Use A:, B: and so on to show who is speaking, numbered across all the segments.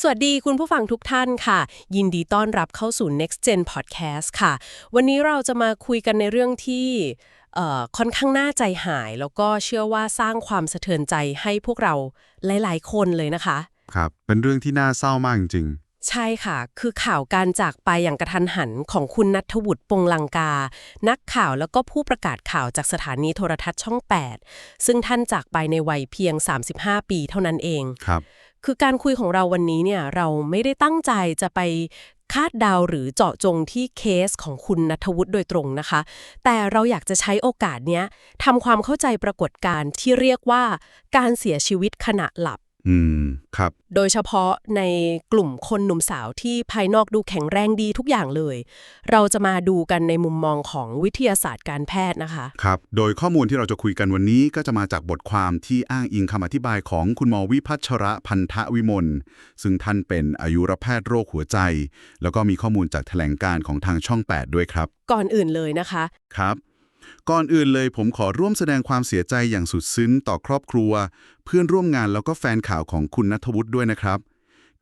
A: สวัสดีคุณผู้ฟังทุกท่านค่ะ ยินดีต้อนรับเข้าสู่ Next Gen Podcast ค่ะ วันนี้เราจะมาคุยกันในเรื่องที่เอ่อค่อนข้างน่าใจหาย แล้วก็เชื่อว่าสร้างความสะเทือนใจให้พวกเราหลาย ๆ คนเลยนะคะ
B: ครับ เป็นเรื่องที่น่าเศร้ามากจริง
A: ใช่ค่ะ คือข่าวการจากไปอย่างกระทันหันของคุณนัทวุฒิปงลังกา นักข่าวแล้วก็ผู้ประกาศข่าวจากสถานีโทรทัศน์ช่อง 8 ซึ่งท่านจากไปในวัยเพียง 35 ปีเท่านั้นเอง
B: ครับ
A: คือการคุยของเราวันนี้เนี่ยเราไม่ได้ตั้งใจจะไปคาดเดาหรือเจาะจงที่เคสของคุณนัทวุฒิโดยตรงนะคะ แต่เราอยากจะใช้โอกาสเนี้ยทำความเข้าใจปรากฏการณ์ที่เรียกว่า การเสียชีวิตขณะหลับ
B: อืม ครับ
A: โดยเฉพาะในกลุ่มคนหนุ่มสาวที่ภายนอกดูแข็งแรงดีทุกอย่างเลย เราจะมาดูกันในมุมมองของวิทยาศาสตร์การแพทย์นะคะ
B: ครับ โดยข้อมูลที่เราจะคุยกันวันนี้ก็จะมาจากบทความที่อ้างอิงคำอธิบายของคุณหมอวิพัชระพันธวิมล ซึ่งท่านเป็นอายุรแพทย์โรคหัวใจ แล้วก็มีข้อมูลจากแถลงการของทางช่อง 8 ด้วยครับ
A: ก่อนอื่นเลยนะคะ
B: ครับ ก่อนอื่นเลยผมขอร่วมแสดงความเสียใจอย่างสุดซึ้งต่อครอบครัว เพื่อนร่วมงานแล้วก็แฟนข่าวของคุณนัทวุฒิด้วยนะครับ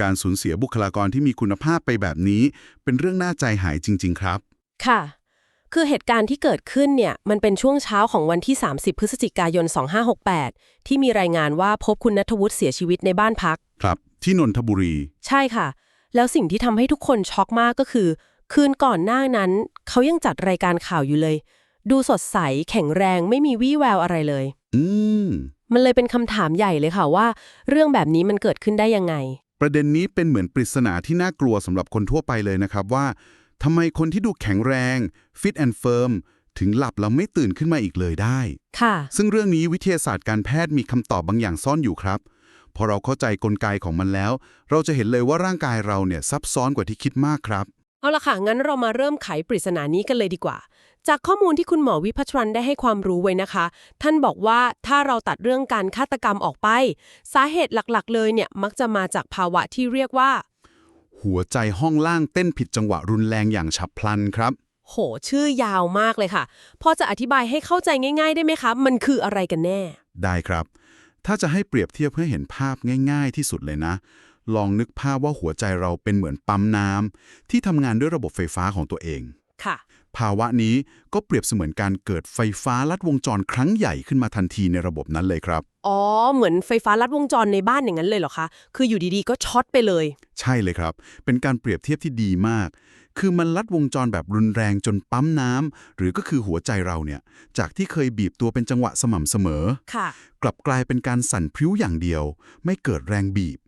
B: การสูญเสียบุคลากรที่มีคุณภาพไปแบบนี้ เป็นเรื่องน่าใจหายจริง ๆ ครับ
A: ค่ะ คือเหตุการณ์ที่เกิดขึ้นเนี่ยมันเป็นช่วงเช้าของวันที่ 30 พฤศจิกายน 2568 ที่มีรายงานว่าพบคุณนัทวุฒิเสียชีวิตในบ้านพัก
B: ครับ ที่นนทบุรี
A: ใช่ค่ะ แล้วสิ่งที่ทำให้ทุกคนช็อกมากก็คือ คืนก่อนหน้านั้นเขายังจัดรายการข่าวอยู่เลย ดูสดใสแข็งแรงไม่มีวี่แววอะไรเลย
B: อืม
A: มันเลยเป็นคำถามใหญ่เลยค่ะว่า เรื่องแบบนี้มันเกิดขึ้นได้ยังไง
B: ประเด็นนี้เป็นเหมือนปริศนาที่น่ากลัวสำหรับคนทั่วไปเลยนะครับว่าทำไมคนที่ดูแข็งแรง fit and firm ถึงหลับแล้วไม่ตื่นขึ้นมาอีกเลยได้
A: ค่ะ
B: ซึ่งเรื่องนี้วิทยาศาสตร์การแพทย์มีคำตอบบางอย่างซ่อนอยู่ครับ พอเราเข้าใจกลไกของมันแล้ว เราจะเห็นเลยว่าร่างกายเราเนี่ยซับซ้อนกว่าที่คิดมากครับ
A: เอาละค่ะ งั้นเรามาเริ่มไขปริศนานี้กันเลยดีกว่า จากข้อมูลที่คุณหมอวิพัชรันได้ให้ความรู้ไว้นะคะ ท่านบอกว่าถ้าเราตัดเรื่องการฆาตกรรมออกไป สาเหตุหลักๆ เลยเนี่ยมักจะมาจากภาวะที่เรียกว่า
B: หัวใจห้องล่างเต้นผิดจังหวะรุนแรงอย่างฉับพลันครับ
A: โห ชื่อยาวมากเลยค่ะ พอจะอธิบายให้เข้าใจง่าย ๆ ได้ไหมคะ มันคืออะไรกันแน่
B: ได้ครับ ถ้าจะให้เปรียบเทียบเพื่อเห็นภาพง่าย ๆ ที่สุดเลยนะ ลองนึกภาพว่าหัวใจเราเป็นเหมือนปั๊มน้ำที่ทำงานด้วยระบบไฟฟ้าของตัวเอง
A: ค่ะ
B: ภาวะนี้ก็เปรียบเสมือนการเกิดไฟฟ้าลัดวงจรครั้งใหญ่ขึ้นมาทันทีในระบบนั้นเลยครับ
A: อ๋อ เหมือนไฟฟ้าลัดวงจรในบ้านอย่างนั้นเลยเหรอคะ คืออยู่ดีๆ ก็ช็อตไปเลย
B: ใช่เลยครับ เป็นการเปรียบเทียบที่ดีมาก คือมันลัดวงจรแบบรุนแรงจนปั๊มน้ำหรือก็คือหัวใจเราเนี่ย จากที่เคยบีบตัวเป็นจังหวะสม่ำเสมอ
A: ค่ะ
B: กลับกลายเป็นการสั่นพริ้วอย่างเดียว ไม่เกิดแรงบีบ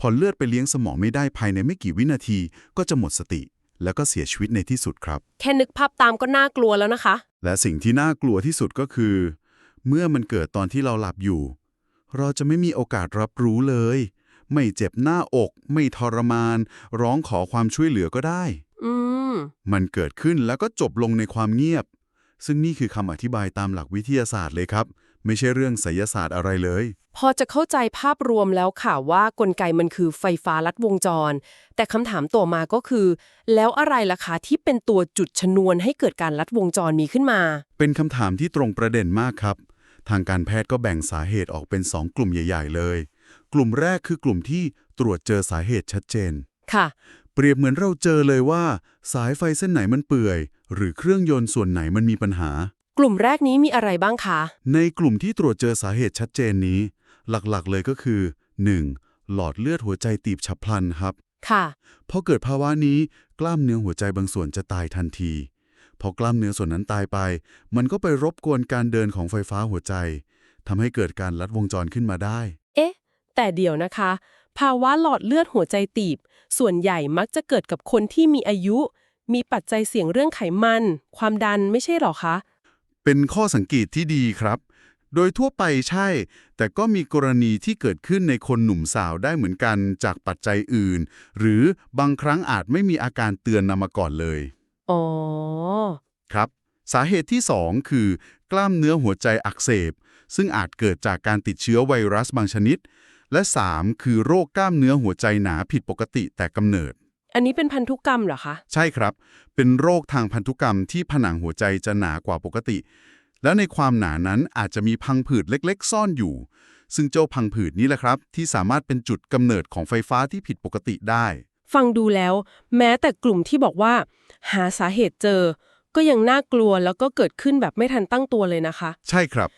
B: พอเลือดไปเลี้ยงสมองไม่ได้ภายในไม่กี่วินาที ก็จะหมดสติ แล้วก็เสียชีวิตในที่สุดครับ
A: แค่นึกภาพตามก็น่ากลัวแล้วนะคะ
B: และสิ่งที่น่ากลัวที่สุดก็คือ เมื่อมันเกิดตอนที่เราหลับอยู่ เราจะไม่มีโอกาสรับรู้เลย ไม่เจ็บหน้าอก ไม่ทรมาน ร้องขอความช่วยเหลือก็ได้
A: อืม
B: มันเกิดขึ้นแล้วก็จบลงในความเงียบ ซึ่งนี่คือคำอธิบายตามหลักวิทยาศาสตร์เลยครับ ไม่ใช่เรื่องไสยศาสตร์อะไรเลย
A: พอจะเข้าใจภาพรวมแล้วค่ะว่ากลไกมันคือไฟฟ้าลัดวงจร แต่คำถามต่อมาก็คือ แล้วอะไรล่ะคะที่เป็นตัวจุดชนวนให้เกิดการลัดวงจรมีขึ้นมา
B: เป็นคำถามที่ตรงประเด็นมากครับ ทางการแพทย์ก็แบ่งสาเหตุออกเป็น 2 กลุ่มใหญ่ ๆ เลย กลุ่มแรกคือกลุ่มที่ตรวจเจอสาเหตุชัดเจน
A: ค่ะ
B: เปรียบเหมือนเราเจอเลยว่า สายไฟเส้นไหนมันเปื่อย หรือเครื่องยนต์ส่วนไหนมันมีปัญหา
A: กลุ่มแรกนี้มีอะไรบ้างคะ
B: ในกลุ่มที่ตรวจเจอสาเหตุชัดเจนนี้ หลักๆเลยก็คือ 1. หลอดเลือดหัวใจตีบฉับพลันครับ
A: ค่ะ
B: พอเกิดภาวะนี้กล้ามเนื้อหัวใจบางส่วนจะตายทันที พอกล้ามเนื้อส่วนนั้นตายไป มันก็ไปรบกวนการเดินของไฟฟ้าหัวใจทำให้เกิดการลัดวงจรขึ้นมาได้
A: เอ๊ะ แต่เดี๋ยวนะคะ ภาวะหลอดเลือดหัวใจตีบ ส่วนใหญ่มักจะเกิดกับคนที่มีอายุ มีปัจจัยเสี่ยงเรื่องไขมัน ความดันไม่ใช่หรอคะ
B: เป็นข้อสังเกตที่ดีครับ โดยทั่วไปใช่ แต่ก็มีกรณีที่เกิดขึ้นในคนหนุ่มสาวได้เหมือนกันจากปัจจัยอื่น หรือบางครั้งอาจไม่มีอาการเตือนนำมาก่อนเลย
A: อ๋อ
B: ครับ สาเหตุที่ 2 คือกล้ามเนื้อหัวใจอักเสบ ซึ่งอาจเกิดจากการติดเชื้อไวรัสบางชนิด และ 3 คือโรคกล้ามเนื้อหัวใจหนาผิดปกติแต่กำเนิด
A: อันนี้เป็นพันธุกรรมเหรอคะ
B: ใช่ครับ เป็นโรคทางพันธุกรรมที่ผนังหัวใจจะหนากว่าปกติ แล้วในความหนานั้นอาจจะมีพังผืดเล็ก ๆ ซ่อนอยู่ ซึ่งเจ้าพังผืดนี้แหละครับ ที่สามารถเป็นจุดกำเนิดของไฟฟ้าที่ผิดปกติได้
A: ฟังดูแล้ว แม้แต่กลุ่มที่บอกว่า หาสาเหตุเจอ ก็ยังน่ากลัวแล้วก็เกิดขึ้นแบบไม่ทันตั้งตัวเลยนะคะ
B: ใช่ครับ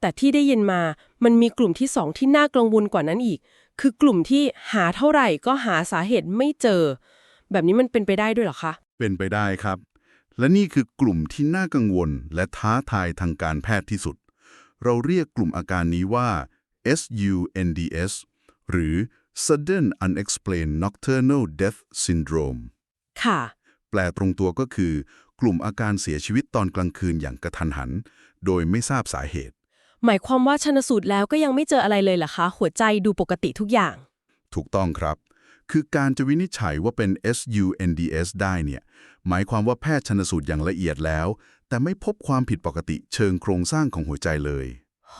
A: แต่ที่ได้ยินมามันมีกลุ่มที่สองที่น่ากังวลกว่านั้นอีก คือกลุ่มที่หาเท่าไหร่ก็หาสาเหตุไม่เจอ แบบนี้มันเป็นไปได้ด้วยเหรอคะ
B: เป็นไปได้ครับ และนี่คือกลุ่มที่น่ากังวลและท้าทายทางการแพทย์ที่สุด เราเรียกกลุ่มอาการนี้ว่า SUNDS หรือ Sudden Unexplained Nocturnal Death Syndrome
A: ค่ะ
B: แปลตรงตัวก็คือ กลุ่มอาการเสียชีวิตตอนกลางคืนอย่างกระทันหัน โดยไม่ทราบสาเหตุ
A: หมายความว่าชนสูตรแล้วก็ยังไม่เจออะไรเลยเหรอคะ หัวใจดูปกติทุกอย่าง
B: ถูกต้องครับ คือการจะวินิจฉัยว่าเป็น SUNDS ได้เนี่ยหมายความว่าแพทย์ชนสูตรอย่างละเอียดแล้ว แต่ไม่พบความผิดปกติเชิงโครงสร้างของหัวใจเลย
A: โห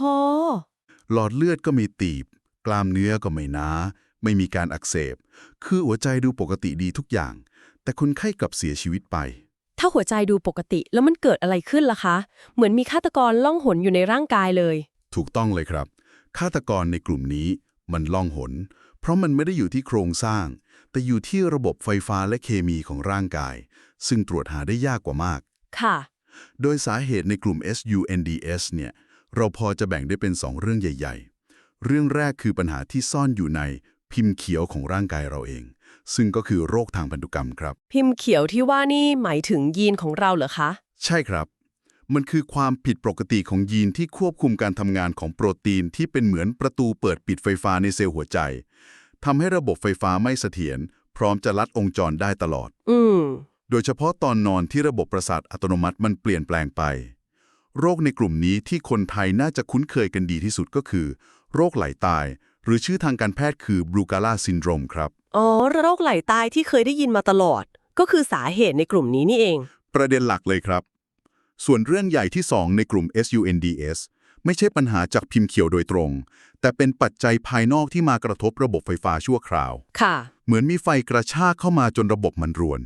B: หลอดเลือดก็ไม่ตีบ กล้ามเนื้อก็ไม่หนาไม่มีการอักเสบ คือหัวใจดูปกติดีทุกอย่าง แต่คนไข้กลับเสียชีวิตไป
A: ถ้าหัวใจดูปกติแล้วมันเกิดอะไรขึ้นล่ะคะ เหมือนมีฆาตกรล่องหนอยู่ในร่างกายเลย
B: ถูกต้องเลยครับฆาตกรในกลุ่มนี้มันล่องหน เพราะมันไม่ได้อยู่ที่โครงสร้าง แต่อยู่ที่ระบบไฟฟ้าและเคมีของร่างกาย ซึ่งตรวจหาได้ยากกว่ามาก
A: ค่ะ
B: โดยสาเหตุในกลุ่ม SUNDS เนี่ยเราพอจะแบ่งได้เป็น 2 เรื่องใหญ่ ๆ เรื่องแรกคือปัญหาที่ซ่อนอยู่ในพิมพ์เขียวของร่างกายเราเอง ซึ่งก็คือโรคทางพันธุกรรมครับ
A: พิมพ์เขียวที่ว่านี่หมายถึงยีนของเราเหรอคะ
B: ใช่ครับ มันคือความผิดปกติของยีนที่ควบคุมการทำงานของโปรตีนที่เป็นเหมือนประตูเปิดปิดไฟฟ้าในเซลล์หัวใจ ทำให้ระบบไฟฟ้าไม่เสถียรพร้อมจะลัดวงจรได้ตลอด
A: อืม
B: โดยเฉพาะตอนนอนที่ระบบประสาทอัตโนมัติมันเปลี่ยนแปลงไป โรคในกลุ่มนี้ที่คนไทยน่าจะคุ้นเคยกันดีที่สุดก็คือ โรคไหลตาย หรือชื่อทางการแพทย์คือบรูกา l าซินโดรมครับ
A: อ๋อ โรคไหลตายที่เคยได้ยินมาตลอด ก็คือสาเหตุในกลุ่มนี้นี่เอง
B: ประเด็นหลักเลยครับ ส่วนเรื่องใหญ่ที่ 2 ในกลุ่ม SUNDS ไม่ใช่ปัญหาจากพิมพ์เขียวโดยตรง แต่เป็นปัจจัยภายนอกที่มากระทบระบบไฟฟ้าชั่วคราว
A: ค่ะ
B: เหมือนมีไฟกระชากเข้ามาจนระบบมันรวน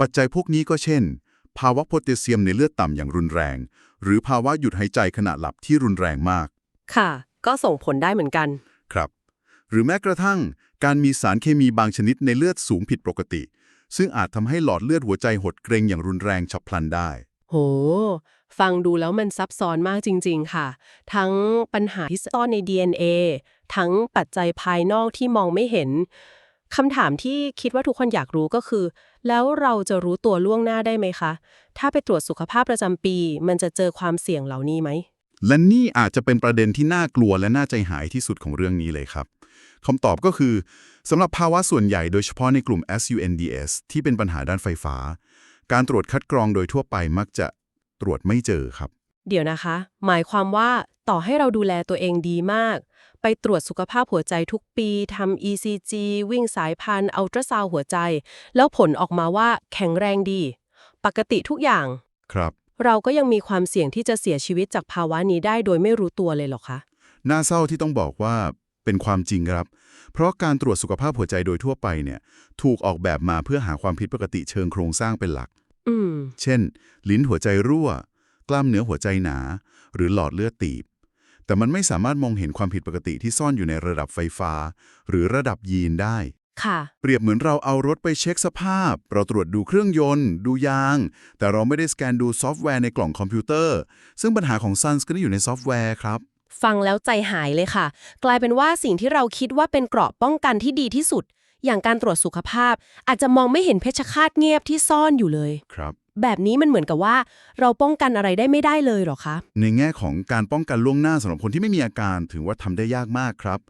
B: ปัจจัยพวกนี้ก็เช่น ภาวะโพแทสเซียมในเลือดต่ำอย่างรุนแรง หรือภาวะหยุดหายใจขณะหลับที่รุนแรงมาก
A: ค่ะ ก็ส่งผลได้เหมือนกัน
B: ครับ หรือแม้กระทั่ง การมีสารเคมีบางชนิดในเลือดสูงผิดปกติ ซึ่งอาจทำให้หลอดเลือดหัวใจหดเกรงอย่างรุนแรงฉับพลันได้
A: โห ฟังดูแล้วมันซับซ้อนมากจริง ๆ ค่ะ ทั้งปัญหาที่ซ่อนใน DNA ทั้งปัจจัยภายนอกที่มองไม่เห็นคำถามที่คิดว่าทุกคนอยากรู้ก็คือ แล้วเราจะรู้ตัวล่วงหน้าได้ไหมคะ ถ้าไปตรวจสุขภาพประจำปี มันจะเจอความเสี่ยงเหล่านี้ไหม
B: และนี่อาจจะเป็นประเด็นที่น่ากลัวและน่าใจหายที่สุดของเรื่องนี้เลยครับคำตอบก็คือสำหรับภาวะส่วนใหญ่โดยเฉพาะในกลุ่ม SUNDS ที่เป็นปัญหาด้านไฟฟ้า การตรวจคัดกรองโดยทั่วไปมักจะ ตรวจไม่เจอครับ
A: เดี๋ยวนะคะ หมายความว่าต่อให้เราดูแลตัวเองดีมาก ไปตรวจสุขภาพหัวใจทุกปีทำ ECG วิ่งสายพันธุ์อัลตราซาวหัวใจ แล้วผลออกมาว่าแข็งแรงดี ปกติทุกอย่าง
B: ครับ
A: เราก็ยังมีความเสี่ยงที่จะเสียชีวิตจากภาวะนี้ได้โดยไม่รู้ตัวเลยเหรอคะ
B: น่าเศร้าที่ต้องบอกว่าเป็นความจริงครับ เพราะการตรวจสุขภาพหัวใจโดยทั่วไปเนี่ย ถูกออกแบบมาเพื่อหาความผิดปกติเชิงโครงสร้างเป็นหลัก
A: อืม
B: เช่น ลิ้นหัวใจรั่ว กล้ามเนื้อหัวใจหนา หรือหลอดเลือดตีบ แต่มันไม่สามารถมองเห็นความผิดปกติที่ซ่อนอยู่ในระดับไฟฟ้า หรือระดับยีนได้
A: ค่ะ
B: เปรียบเหมือนเราเอารถไปเช็คสภาพ เราตรวจดูเครื่องยนต์ ดูยาง แต่เราไม่ได้สแกนดูซอฟต์แวร์ในกล่องคอมพิวเตอร์ ซึ่งปัญหาของ Suns ก็ได้อยู่ในซอฟต์แวร์ครับ
A: ฟังแล้วใจหายเลยค่ะ กลายเป็นว่าสิ่งที่เราคิดว่าเป็นเกราะป้องกันที่ดีที่สุด อย่างการตรวจสุขภาพ อาจจะมองไม่เห็นเพชฌฆาตเงียบที่ซ่อนอยู่เลย
B: ครับ
A: แบบนี้มันเหมือนกับว่า เราป้องกันอะไรได้ไม่ได้เลยเหรอคะ
B: ในแง่ของการป้องกันล่วงหน้าสำหรับคนที่ไม่มีอาการถือว่าทำได้ยากมากครับ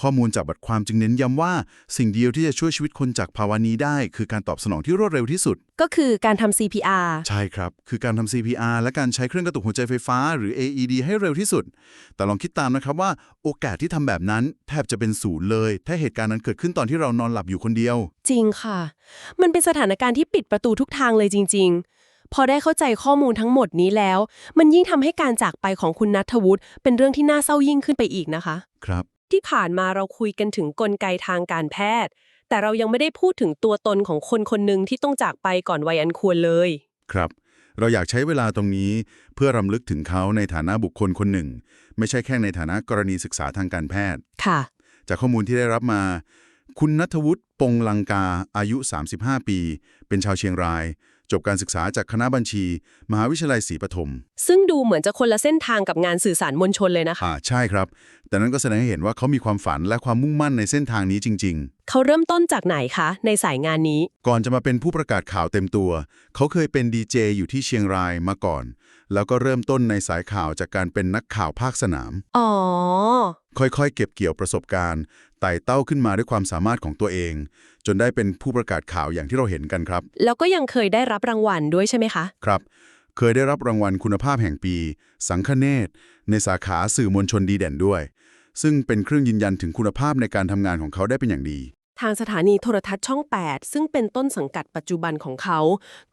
B: ข้อมูลจากบัตรความจึงเน้นย้ำว่า สิ่งเดียวที่จะช่วยชีวิตคนจากภาวะนี้ได้ คือการตอบสนองที่รวดเร็วที่สุด
A: ก็คือการทำ CPR
B: ใช่ครับ คือการทำ CPR และการใช้เครื่องกระตุกหัวใจไฟฟ้าหรือ AED ให้เร็วที่สุด แต่ลองคิดตามนะครับว่าโอกาสที่ทำแบบนั้น แทบจะเป็นศูนย์เลย ถ้าเหตุการณ์นั้นเกิดขึ้นตอนที่เรานอนหลับอยู่คนเดียว
A: จริงค่ะ มันเป็นสถานการณ์ที่ปิดประตูทุกทางเลยจริง ๆพอได้เข้าใจข้อมูลทั้งหมดนี้แล้ว มันยิ่งทำให้การจากไปของคุณนัทวุฒิเป็นเรื่องที่น่าเศร้ายิ่งขึ้นไปอีกนะคะ
B: ครับ
A: ที่ผ่านมาเราคุยกันถึงกลไกทางการแพทย์ แต่เรายังไม่ได้พูดถึงตัวตนของคนคนหนึ่งที่ต้องจากไปก่อนวัยอันควรเลย
B: ครับ เราอยากใช้เวลาตรงนี้ เพื่อรำลึกถึงเขาในฐานะบุคคลคนหนึ่ง ไม่ใช่แค่ในฐานะกรณีศึกษาทางการแพทย์
A: ค่ะ
B: จากข้อมูลที่ได้รับมา คุณนัทวุฒิปงลังกาอายุ 35 ปี เป็นชาวเชียงราย จบการศึกษาจากคณะบัญชี มหาวิทยาลัยศรีปทุม
A: ซึ่งดูเหมือนจะคนละเส้นทางกับงานสื่อสารมวลชนเลยนะคะ
B: อ่าใช่ครับ แต่นั้นก็แสดงให้เห็นว่าเขามีความฝันและความมุ่งมั่นในเส้นทางนี้จริง
A: เขาเริ่มต้นจากไหนคะ ในสายงานนี้
B: ๆ ก่อนจะมาเป็นผู้ประกาศข่าวเต็มตัว เขาเคยเป็นดีเจอยู่ที่เชียงรายมาก่อน แล้วก็เริ่มต้นในสายข่าวจากการเป็นนักข่าวภาคสนาม
A: อ๋อ
B: ค่อยๆ เก็บเกี่ยวประสบการณ์ไต่เต้าขึ้นมาด้วยความสามารถของตัวเอง จนได้เป็นผู้ประกาศข่าวอย่างที่เราเห็นกันครับ
A: แล้วก็ยังเคยได้รับรางวัลด้วยใช่ไหมคะ
B: ครับ เคยได้รับรางวัลคุณภาพแห่งปี สังคเนศในสาขาสื่อมวลชนดีเด่นด้วย ซึ่งเป็นเครื่องยืนยันถึงคุณภาพในการทำงานของเขาได้เป็นอย่างดี
A: ทางสถานีโทรทัศน์ช่อง 8 ซึ่งเป็นต้นสังกัดปัจจุบันของเขา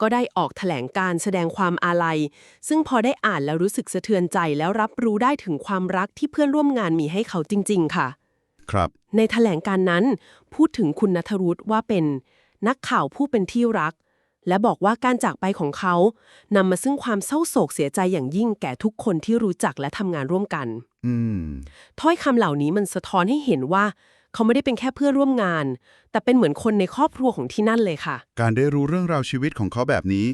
A: ก็ได้ออกแถลงการแสดงความอาลัย ซึ่งพอได้อ่านแล้วรู้สึกสะเทือนใจแล้วรับรู้ได้ถึงความรักที่เพื่อนร่วมงานมีให้เขาจริง ๆ ค่ะ
B: ครับ
A: ในแถลงการนั้น พูดถึงคุณนัทรุธว่าเป็นนักข่าวผู้เป็นที่รัก และบอกว่าการจากไปของเขานำมาซึ่งความเศร้าโศกเสียใจอย่างยิ่งแก่ทุกคนที่รู้จักและทำงานร่วมกัน
B: อืม
A: ถ้อยคำเหล่านี้มันสะท้อนให้เห็นว่า เขาไม่ได้เป็นแค่เพื่อนร่วมงาน แต่เป็นเหมือนคนในครอบครัวของที่นั่นเลยค่ะ
B: การได้รู้เรื่องราวชีวิตของเขาแบบนี้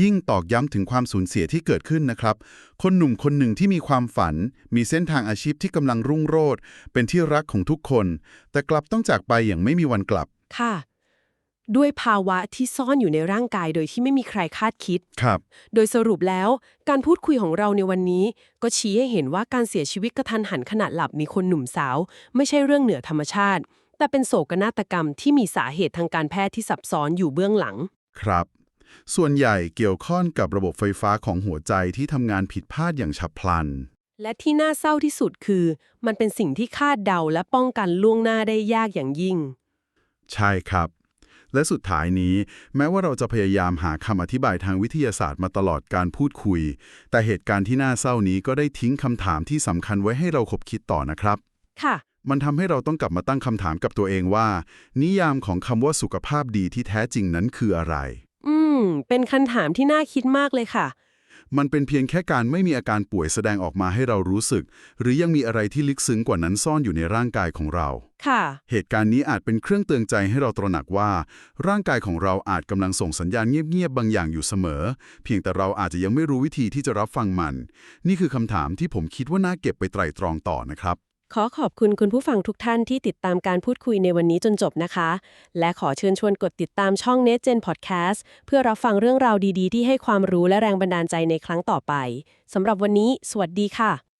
B: ยิ่งตอกย้ำถึงความสูญเสียที่เกิดขึ้นนะครับ คนหนุ่มคนหนึ่งที่มีความฝัน มีเส้นทางอาชีพที่กำลังรุ่งโรจน์เป็นที่รักของทุกคน แต่กลับต้องจากไปอย่างไม่มีวันกลับ
A: ค่ะ ด้วยภาวะที่ซ่อนอยู่ในร่างกายโดยที่ไม่มีใครคาดคิด
B: ครับ
A: โดยสรุปแล้วการพูดคุยของเราในวันนี้ ก็ชี้ให้เห็นว่าการเสียชีวิตกระทันหันขณะหลับมีคนหนุ่มสาว ไม่ใช่เรื่องเหนือธรรมชาติ แต่เป็นโศกนาฏกรรมที่มีสาเหตุทางการแพทย์ที่ซับซ้อนอยู่เบื้องหลัง
B: ครับ ส่วนใหญ่เกี่ยวข้องกับระบบไฟฟ้าของหัวใจที่ทำงานผิดพลาดอย่างฉับพลัน
A: และที่น่าเศร้าที่สุดคือ มันเป็นสิ่งที่คาดเดาและป้องกันล่วงหน้าได้ยากอย่างยิ่ง
B: ใช่ครับ และสุดท้ายนี้ แม้ว่าเราจะพยายามหาคำอธิบายทางวิทยาศาสตร์มาตลอดการพูดคุย แต่เหตุการณ์ที่น่าเศร้านี้ก็ได้ทิ้งคำถามที่สำคัญไว้ให้เราคบคิดต่อนะครับ
A: ค่ะ
B: มันทำให้เราต้องกลับมาตั้งคำถามกับตัวเองว่า นิยามของคำว่าสุขภาพดีที่แท้จริงนั้นคืออะไร
A: อืม เป็นคำถามที่น่าคิดมากเลยค่ะ
B: มันเป็นเพียงแค่การไม่มีอาการป่วยแสดงออกมาให้เรารู้สึก หรือยังมีอะไรที่ลึกซึ้งกว่านั้นซ่อนอยู่ในร่างกายของเรา
A: ค่ะ
B: เหตุการณ์นี้อาจเป็นเครื่องเตือนใจให้เราตระหนักว่า ร่างกายของเราอาจกำลังส่งสัญญาณเงียบๆบางอย่างอยู่เสมอ เพียงแต่เราอาจจะยังไม่รู้วิธีที่จะรับฟังมัน นี่คือคำถามที่ผมคิดว่าน่าเก็บไปไตร่ตรองต่อนะครับ
A: ขอขอบคุณคุณผู้ฟังทุกท่านที่ติดตามการพูดคุยในวันนี้จนจบนะคะ และขอเชิญชวนกดติดตามช่อง NetGen Podcast เพื่อรับฟังเรื่องราวดีๆ ที่ให้ความรู้และแรงบันดาลใจในครั้งต่อไปสำหรับวันนี้ สวัสดีค่ะ